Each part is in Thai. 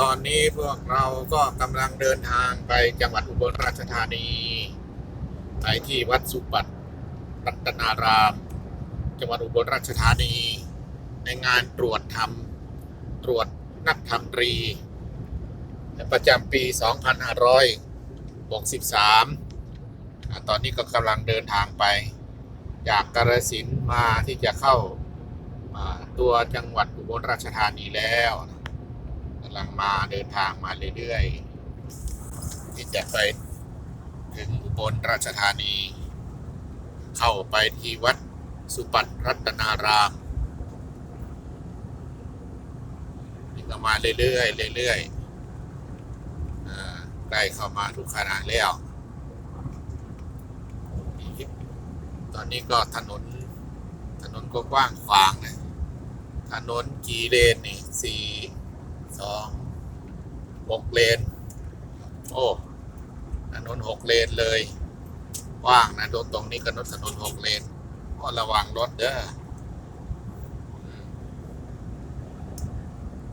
ตอนนี้พวกเราก็กำลังเดินทางไปจังหวัดอุบลราชธานี ไปที่วัดสุปัตรัตนาราม จังหวัดอุบลราชธานี ในงานตรวจทำตรวจนักธรรมตรี ประจำปี 2563 ตอนนี้ก็กำลังเดินทางไป จากกาฬสินมาที่จะเข้าาตัวจังหวัดอุบลราชธานีแล้วำลังมาเดินทางมาเรื่อยๆที่จะไปถึงอุบลราชธานี เข้าไปที่วัดสุปัตรัตนารามนี่ก็มาเรื่อยๆเรื่อยๆอ่าใกล้เข้ามาทุกขณะแล้วตอนนี้ก็ถนนถนนก็กว้างขวางนะถนนกี่เลนนี่สี่ สองหกเลน โอ้ถนนหกเลนเลยว้างนะตรงตรงนี้ก็นถนนหกเลนก็ระวังรถเด้อ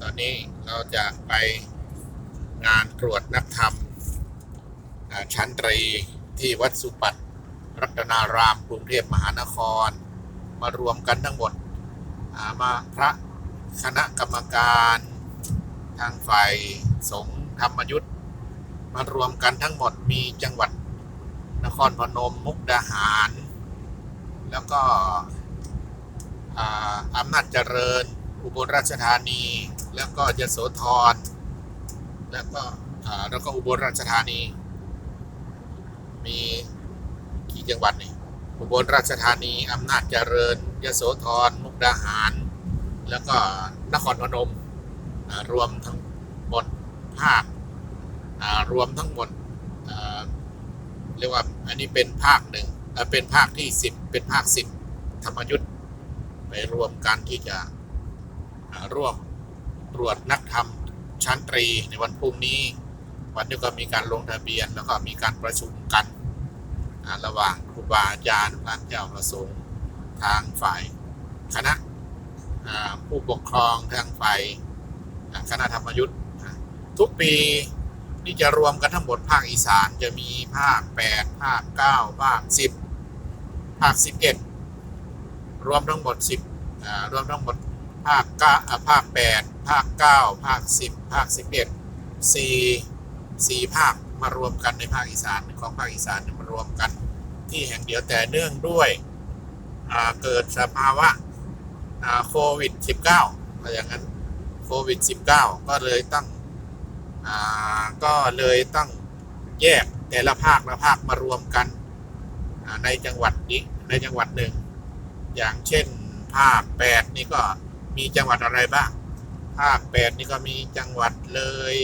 ตอนนี้เราจะไปงานตรวจนักธรรม ชั้นตรีที่วัดสุปัตรัตนารามกรุงเทพมหานคร มารวมกันทั้งหมดามาพระคณะกรรมการ ทางฝ่ายสงฆ์ธรรมยุทธ์มารวมกันทั้งหมดมีจังหวัดนครพนมมุกดาหาร แล้วก็อำนาจเจริญ อุบลราชธานี แล้วก็ยโสธร แล้วก็แล้วก็อุบลราชธานี มีกี่จังหวัดนี่อุบลราชธานีอำนาจเจริญยโสธร มุกดาหาร แล้วก็นครพนม รวมทั้งหมดภาครวมทั้งหมดเรียกว่าอันนี้เป็นภาคหนึ่งเป็นภาคที่สิบเป็นภาคสิบธรรมยุทธ์ไปรวมกันที่จะร่วมตรวจนักธรรมชั้นตรีในวันพรุ่งนี้ วันนี้ก็มีการลงทะเบียนแล้วก็มีการประชุมกัน ระหว่างครูบาอาจารย์พระเจ้าประสงค์ทางฝ่ายคณะผู้ปกครองทางฝ่าย คณะธรรมยุทธ์ทุกปีนี่จะรวมกันทั้งหมดภาคอีสานจะมีภาค8ภาค9ภาค10ภาค11รวมทั้งหมด10อ่ารวมทั้งหมดภาคเก้าอ่าภาค8ภาค9ภาค10ภาค11 4สี่ภาคมารวมกันในภาคอีสานของภาคอีสานมารวมกันที่แห่งเดียวแต่เนื่องด้วยเกิดสภาวะโควิด -19 อะไรอย่างนั้น โควิด -19 ก็เลยต้องอ่าก็เลยต้องแยกแต่ละภาคละภาคมารวมกันในจังหวัดนี้ในจังหวัดหนึ่ง อย่างเช่นภาค8นี่ก็มีจังหวัดอะไรบ้าง ภาค8นี่ก็มีจังหวัดเลย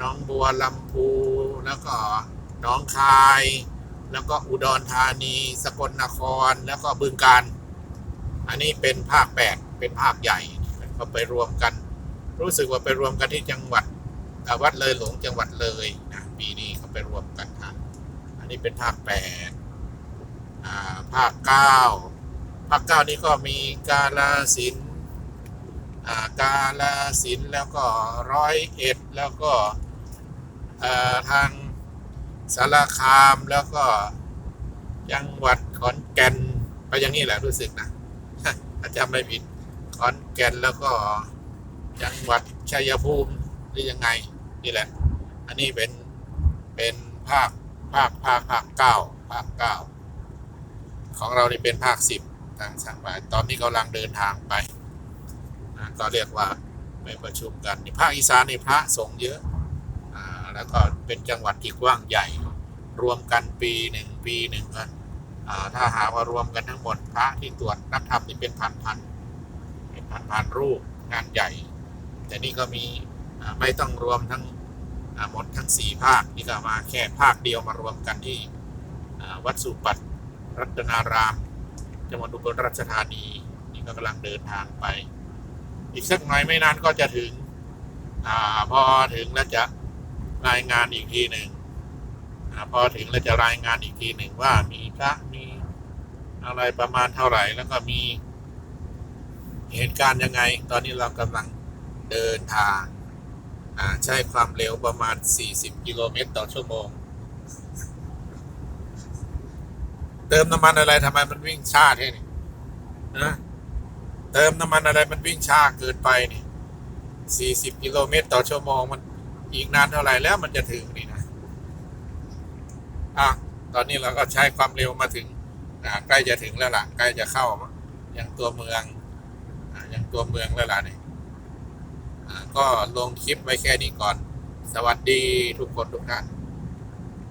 น้องบัวลำพูแล้วก็น้องคาย แล้วก็อุดรธานี สกลนครแล้วก็บึงการ อันนี้เป็นภาค8เป็นภาคใหญ่ก็ไปรวมกัน รู้สึกว่าไปรวมกันที่จังหวัดวัดเลยหลวงจังหวัดเลยนะปีนี้เขาไปรวมกันทำอันนี้เป็นภาค8อ่าภาค9ภาค9นี่ก็มีกาลาสินธุ์อ่ากาสินแล้วก็ร้อยเอ็ดแล้วก็ทางสารคามแล้วก็จังหวัดขอนแก่นไปอย่างนี้แหละรู้สึกนะอาจารย์ไม่ผิดขอนแก่นแล้วก็ จังหวัดชัยภูมิหรือยังไงนี่แหละ อันนี้เป็นเป็นภาคภาคภาคภาคเก้าภาคเก้าของเรานี่เป็นภาคสิบทางสังหวัดตอนนี้กำลังเดินทางไปนะก็เรียกว่าไปประชุมกันภาคอีสานในพระสงฆ์เยอะอ่าแล้วก็เป็นจังหวัดที่กว้างใหญ่ รวมกันปีหนึ่งปีหนึ่งกันอ่าถ้าหาว่ารวมกันทั้งหมดพระที่ตรวจนักธรรมนี่เป็นพันพันเป็นพันพันรูปงานใหญ่ แต่นี่ก็มีไม่ต้องรวมทั้งหมดทั้งสี่ภาคนี่ก็มาแค่ภาคเดียวมารวมกันที่วัดสุปัตรัตนารามจังหวัดอุบลราชธานีนี่ก็กำลังเดินทางไป อีกสักหน่อยไม่นานก็จะถึงอพอถึงแล้วจะรายงานอีกทีหนึ่งอพอถึงแล้วจะรายงานอีกทีหนึ่งว่ามีพระมีอะไรประมาณเท่าไหร่ แล้วก็มีเหตุการณ์ยังไง ตอนนี้เรากำลัง เดินทางอ่าใช้ความเร็วประมาณ 40 กิโลเมตรต่อชั่วโมง เติมน้ำมันอะไรทำไมมันวิ่งช้าแค่นี้นะเติมน้ำมันอะไรมันวิ่งช้าเกินไปนี่ 40 กิโลเมตรต่อชั่วโมงมันอีกนานเท่าไหร่แล้วมันจะถึงนี่นะอะตอนนี้เราก็ใช้ความเร็วมาถึงใกล้จะถึงแล้วล่ะ ใกล้จะเข้ายังตัวเมืองอยังตัวเมืองแล้วล่ะนี่ ก็ลงคลิปไว้แค่นี้ก่อน สวัสดีทุกคนทุกท่าน